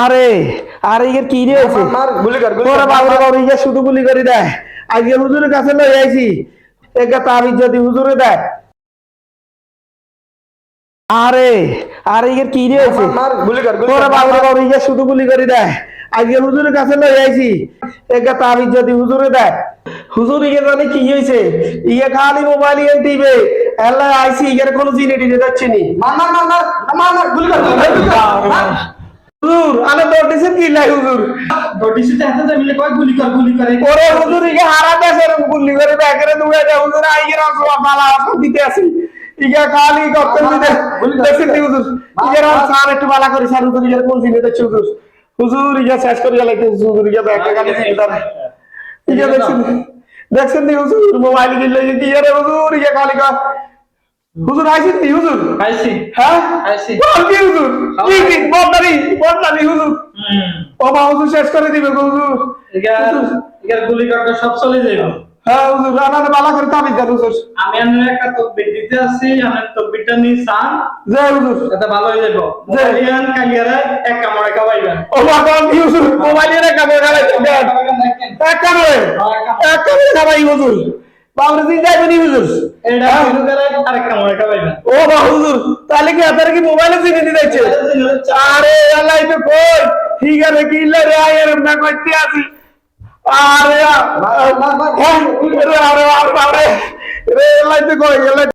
আরে আরে ইয়ে কি রে হয়েছে? মার গুলি কর গুলি তোরা কর বাবুরে বাবু ইয়ে শুধু গুলি করে দেয়। আজকে হুজুরের কাছে লই আইছি। একা তাবিজ যদি হুজুরে দেয়। আরে আরে ইয়ে কি রে হয়েছে? মার গুলি কর গুলি তোরা কর বাবুরে বাবু ইয়ে শুধু গুলি করে দেয়। আজকে হুজুরের কাছে লই আইছি। একা তাবিজ যদি হুজুরে দেয়। হুজুর ইয়ে জানে কি হয়েছে? ইয়ে খালি মোবাইল ইয়ে দিবে এলা আইছি ইয়ের কোনো জিনে টিনে যাচ্ছে নি। মার মার মার মার মার গুলি কর হুজুর আরে দৌড়তেছেন কি লাই হুজুর দটিসিতে হাতে যা মিলে কয় গুলি কর গুলি করে ওরে হুজুর ইকে হারা দেশের গুলি করে ব্যাগরে দুয়ে দে হুজুর আইগে রসবা বালা আসন দিতে আসি ইকে খালি করতেন দিতে দেখছেন নি হুজুর ইকে রাম সার একটু বালা করে সার হুজুর ইকে কোন দিনে দেখছি হুজুর হুজুর ইকে শেষ করে গেলে হুজুর ইকে ব্যাগ খালি চিন্তা ইকে দেখছেন দেখছেন নি হুজুর মোবাইল দিলে কি রে হুজুর ইকে খালি কা হুজুর আইছেন নি হুজুর? আইসি। হ্যাঁ? আইছি। বল কি হুজুর? কি কি বদনারি বদনারি হুজুর। ও মা হুজুর শেষ করে দিবে হুজুর। এগার এগার গুলি কাটা সব চলে যাইব। হ্যাঁ হুজুর রানাতে বালা করে তাবিজ দেন হুজুর। আমি আপনার একটা তকবির দিতে আসছি আমার তকবিরটা নিয়ে চান। জয় হুজুর। এটা ভালো হয়ে যাইব। মোবাইলিয়ান কালিয়ারা এক কামড়ে খাওয়াইবেন ও মা কোন হুজুর? মোবাইলে রে কামে গালাই দেন এক কামে এক কামে খাবাই হুজুর। দিন যাইবে নি হুজুর হ্যাঁ? ও মা হুজুর তাহলে কি আপনারা কি মোবাইলে চিনে দিতে আরে আল্লাহ কই ঠিক আছে কি রে আয়ের না আরে হ্যাঁ, আরে আরে আরে রে কই